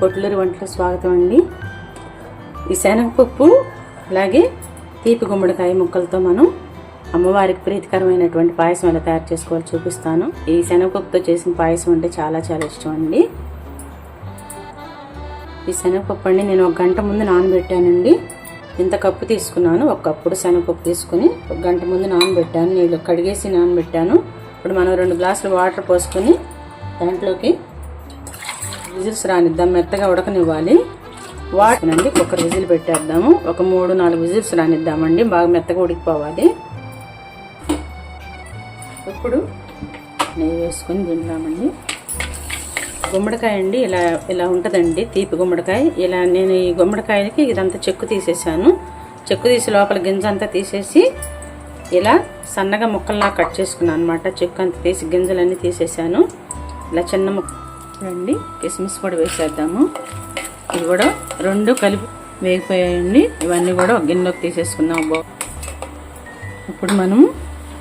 పొట్లూరి వంటలో స్వాగతం అండి. ఈ శనగపప్పు అలాగే తీపి గుమ్మడికాయ ముక్కలతో మనం అమ్మవారికి ప్రీతికరమైనటువంటి పాయసం ఎలా తయారు చేసుకోవాలో చూపిస్తాను. ఈ శనగపప్పుతో చేసిన పాయసం అంటే చాలా చాలా ఇష్టం అండి. ఈ శనగపప్పు అండి నేను ఒక గంట ముందు నానబెట్టానండి. ఇంత కప్పు తీసుకున్నాను ఒక కప్పుడు శనగపప్పు తీసుకుని ఒక గంట ముందు నానబెట్టాను. నీళ్ళు కడిగేసి నానబెట్టాను. ఇప్పుడు మనం రెండు గ్లాసులు వాటర్ పోసుకొని దాంట్లోకి విజిల్స్ రానిద్దాం మెత్తగా ఉడకనివ్వాలి. వాటినండి కుక్కర్ విజిల్ పెట్టేద్దాము. ఒక మూడు నాలుగు విజిల్స్ రానిద్దామండి బాగా మెత్తగా ఉడికిపోవాలి. ఇప్పుడు నెయ్యి వేసుకొని తింటామండి గుమ్మడికాయ అండి ఇలా ఇలా ఉంటుందండి తీపి గుమ్మడికాయ. ఇలా నేను ఈ గుమ్మడికాయలకి ఇదంతా చెక్కు తీసేసాను చెక్కు తీసి లోపల గింజ అంతా తీసేసి ఇలా సన్నగా ముక్కల్లా కట్ చేసుకున్నాను అనమాట చెక్కు అంతా తీసి గింజలన్నీ తీసేసాను ఇలా చిన్న ముక్క రండి కిస్మిస్ కూడా వేసేద్దాము. ఇవి కూడా రెండు కలిపి వేగిపోయాయండి. ఇవన్నీ కూడా ఒక గిన్నెలోకి తీసేసుకున్నాం బా ఇప్పుడు మనము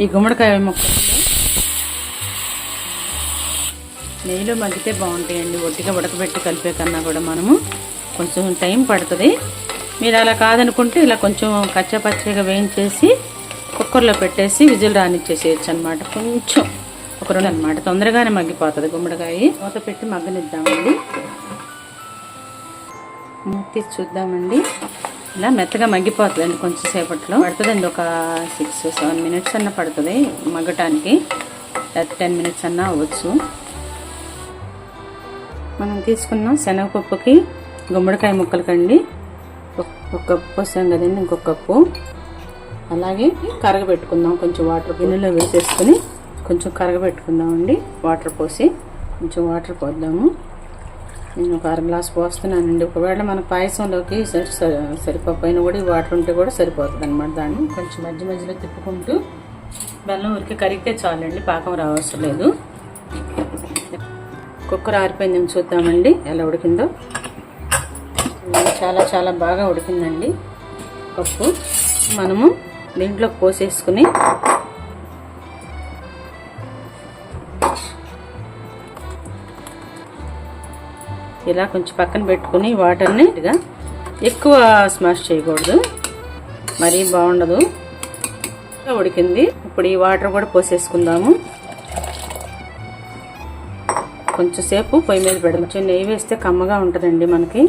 ఈ గుమ్మడికాయ మొక్క నెయ్యిలో మగ్గితే బాగుంటాయండి. ఒట్టిగా ఉడకబెట్టి కలిపే కన్నా కూడా మనము కొంచెం టైం పడుతుంది. మీరు అలా కాదనుకుంటే ఇలా కొంచెం కచ్చపచ్చగా వేయించేసి కుక్కర్లో పెట్టేసి విజిల్ రానిచ్చేసేయచ్చు అనమాట కొంచెం ఒక రెండు అనమాట తొందరగానే మగ్గిపోతుంది గుమ్మడికాయ. మూత పెట్టి మగ్గనిద్దామండి. మూత చూద్దామండి. ఇలా మెత్తగా మగ్గిపోతుందండి కొంచెం సేపట్లో. పడుతుందండి ఒక సిక్స్ సెవెన్ మినిట్స్ అన్న పడుతుంది మగ్గటానికి. టెన్ మినిట్స్ అన్నా అవ్వచ్చు. మనం తీసుకున్న శనగపప్పుకి గుమ్మడికాయ ముక్కలకండి. ఒక కప్పు వస్తాం కదండి ఇంకొక కప్పు. అలాగే కరగబెట్టుకుందాం కొంచెం వాటర్. గిన్నెలో వేసేసుకొని కొంచెం కరగబెట్టుకుందామండి. వాటర్ పోసి కొంచెం వాటర్ పోద్దాము. నేను ఒక అర గ్లాస్ పోస్తున్నానండి. ఒకవేళ మన పాయసంలోకి సరి సరి- సరిపోయిన కూడా ఈ వాటర్ ఉంటే కూడా సరిపోతుంది అనమాట దాన్ని. కొంచెం మధ్య మధ్యలో తిప్పుకుంటూ బెల్లం ఉరికి కరిగితే చాలండి పాకం రావసరం లేదు కుక్కర్ ఆరిపోయిందని చూద్దామండి ఎలా ఉడికిందో. చాలా చాలా బాగా ఉడికిందండి పప్పు. మనము దీంట్లో పోసేసుకుని ఇలా కొంచెం పక్కన పెట్టుకుని వాటర్ని ఇదిగా ఎక్కువ స్మాష్ చేయకూడదు. మరీ బాగుండదు. ఉడికింది. ఇప్పుడు ఈ వాటర్ కూడా పోసేసుకుందాము. కొంచెం సేపు పొయ్యి మీద పెడదాం. కొంచెం నెయ్యి వేస్తే కమ్మగా ఉంటుందండి మనకి.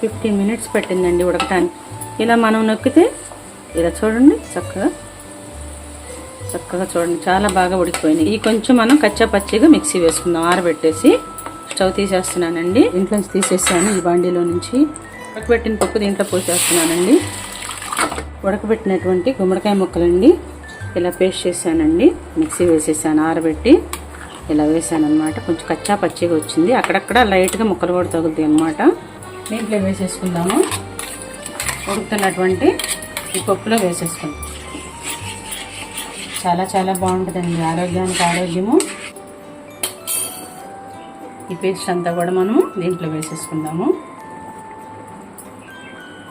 ఫిఫ్టీన్ మినిట్స్ పెట్టిందండి ఉడకటానికి. ఇలా మనం నొక్కితే ఇలా చూడండి చక్కగా చక్కగా చూడండి చాలా బాగా ఉడికిపోయినాయి. ఈ కొంచెం మనం కచ్చా పచ్చిగా మిక్సీ వేసుకుందాం ఆరబెట్టేసి. స్టవ్ తీసేస్తున్నానండి. ఇంట్లో నుంచి తీసేసాను ఈ బాండీలో నుంచి. ఉడకబెట్టిన పప్పు దీంట్లో పోసేస్తున్నానండి. ఉడకబెట్టినటువంటి గుమ్మడికాయ ముక్కలండి. ఇలా పేస్ట్ చేశానండి. మిక్సీ వేసేసాను ఆరబెట్టి ఇలా వేసాను అనమాట కొంచెం కచ్చా పచ్చిగా వచ్చింది. అక్కడక్కడ లైట్గా ముక్కలు కూడా తగులుతాయి అనమాట దీంట్లో వేసేసుకుందాము? ఉడుకుతున్నటువంటి ఈ పప్పులో వేసేసుకుందాం. చాలా చాలా బాగుంటుందండి. ఆరోగ్యానికి ఆరోగ్యము. ఈ పేస్ట్ అంతా కూడా మనము దీంట్లో వేసేసుకుందాము.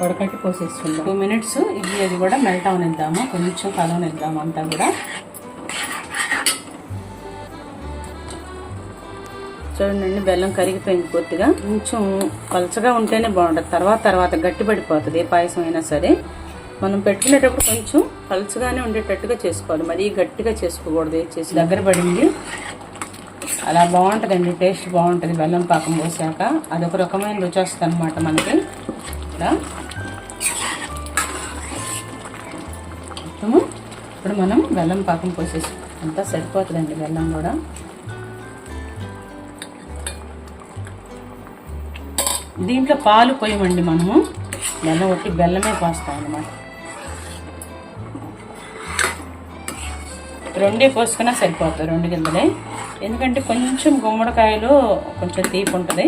ఉడకట్టి పోసేసుకుందాం టూ మినిట్స్ ఇది అది కూడా మెల్ట్ అవనిద్దాము. కొంచెం కలవనిద్దాము అంతా కూడా. చూడండి బెల్లం కరిగిపోయింది పూర్తిగా కొంచెం పలచగా ఉంటేనే బాగుంటుంది. తర్వాత తర్వాత గట్టి పడిపోతుంది ఏ పాయసం అయినా సరే. మనం పెట్టుకునేటప్పుడు కొంచెం పలచగానే ఉండేటట్టుగా చేసుకోవాలి. మరీ గట్టిగా చేసుకోకూడదు. చేసి దగ్గర పడింది. అలా బాగుంటుందండి. టేస్ట్ బాగుంటుంది. బెల్లం పాకం పోసాక అదొక రకమైన రుచి వస్తుంది అనమాట మనకి. ఇలా మొత్తము ఇప్పుడు మనం బెల్లం పాకం పోసేసి అంతా సరిపోతుందండి బెల్లం కూడా. దీంట్లో పాలు పోయమండి మనము. బెల్లం ఒట్టి బెల్లమే పోస్తాం అనమాట రెండే పోసుకున్నా సరిపోతుంది రెండు గింజలే. ఎందుకంటే కొంచెం గుమ్మడికాయలు కొంచెం తీపి ఉంటుంది.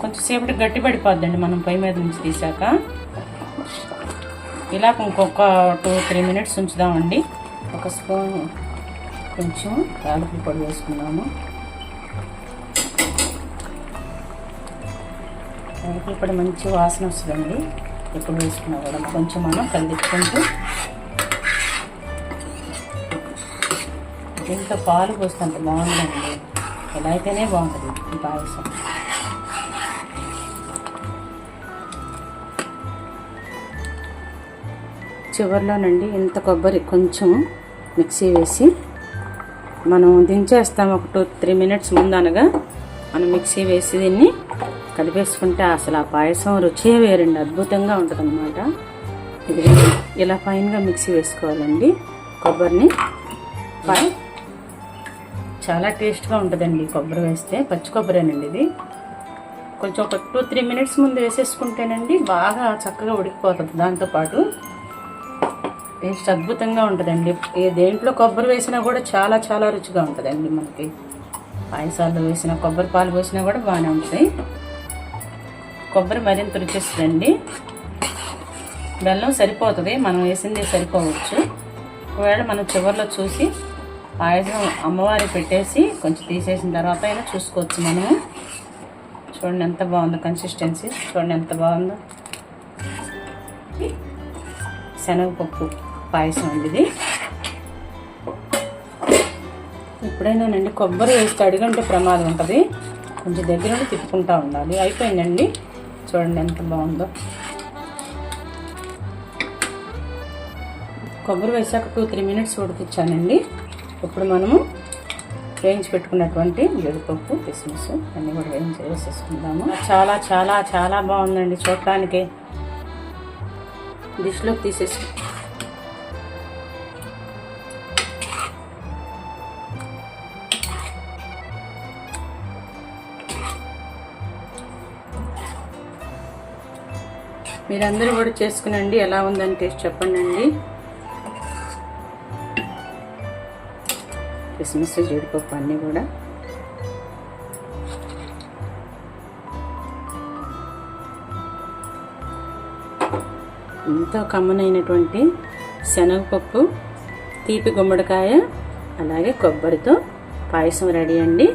కొంచెం సేపటి గట్టి పడిపోద్దండి మనం పై మీద నుంచి తీసాక. ఇలా ఇంకొక టూ త్రీ మినిట్స్ ఉంచుదామండి. ఒక స్పూన్ కొంచెం యాలకుల పొడి వేసుకుందాము. యాలకుల పొడి మంచి వాసన వస్తుందండి. ఎప్పుడు వేసుకున్నా కూడా కొంచెం మనం కలిపించుకుంటూ దీంట్లో పాలు పోస్తాను బాగుందండి. ఎలా అయితేనే బాగుంటుంది ఈ పాయసం. చివరిలోనండి ఇంత కొబ్బరి కొంచెం మిక్సీ వేసి మనం దించేస్తాం ఒక టూ త్రీ మినిట్స్ ముందు అనగా మనం మిక్సీ వేసి దీన్ని కలిపేసుకుంటే అసలు ఆ పాయసం రుచే వేరండి అద్భుతంగా ఉంటుంది అనమాట ఇది ఇలా ఫైన్గా మిక్సీ వేసుకోవాలండి. కొబ్బరిని పై- చాలా టేస్ట్గా ఉంటుందండి కొబ్బరి వేస్తే. పచ్చి కొబ్బరేనండి ఇది. కొంచెం ఒక టూ త్రీ మినిట్స్ ముందు వేసేసుకుంటేనండి బాగా చక్కగా ఉడికిపోతుంది. దాంతోపాటు టేస్ట్ అద్భుతంగా ఉంటుందండి. ఏ దేంట్లో కొబ్బరి వేసినా కూడా చాలా చాలా రుచిగా ఉంటుందండి మనకి. పాయసాలు వేసిన కొబ్బరి పాలు పోసినా కూడా బాగానే ఉంటాయి. కొబ్బరి మరింత రుచిస్తుందండి బెల్లం సరిపోతుంది. మనం వేసింది సరిపోవచ్చు. ఒకవేళ మనం చివరిలో చూసి పాయసం అమ్మవారి పెట్టేసి కొంచెం తీసేసిన తర్వాత అయినా చూసుకోవచ్చు మనము. చూడండి ఎంత బాగుందో కన్సిస్టెన్సీ చూడండి ఎంత బాగుందో. శనగపప్పు పాయసం అండి ఇది. ఎప్పుడైనానండి కొబ్బరి వేస్తే అడిగంటే ప్రమాదం ఉంటుంది. కొంచెం దగ్గర నుండి తిప్పుకుంటా ఉండాలి. అయిపోయిందండి. చూడండి ఎంత బాగుందో. కొబ్బరి వేసాక టూ త్రీ మినిట్స్ ఉడికిచ్చానండి ఇప్పుడు మనము వేయించి పెట్టుకున్నటువంటి జీడిపప్పు కిస్మిస్ అన్నీ కూడా వేయించి వేసేసుకుందాము. చాలా చాలా చాలా బాగుందండి చూడటానికి. డిష్లోకి తీసేసి. మీరందరూ కూడా చేసుకునండి. ఎలా ఉందని టేస్ట్ చెప్పండి కిస్మిస్ జీడిపప్పు అన్నీ కూడా. ఎంతో కమ్మనైనటువంటి శనగపప్పు తీపి గుమ్మడికాయ అలాగే కొబ్బరితో పాయసం రెడీ అండి.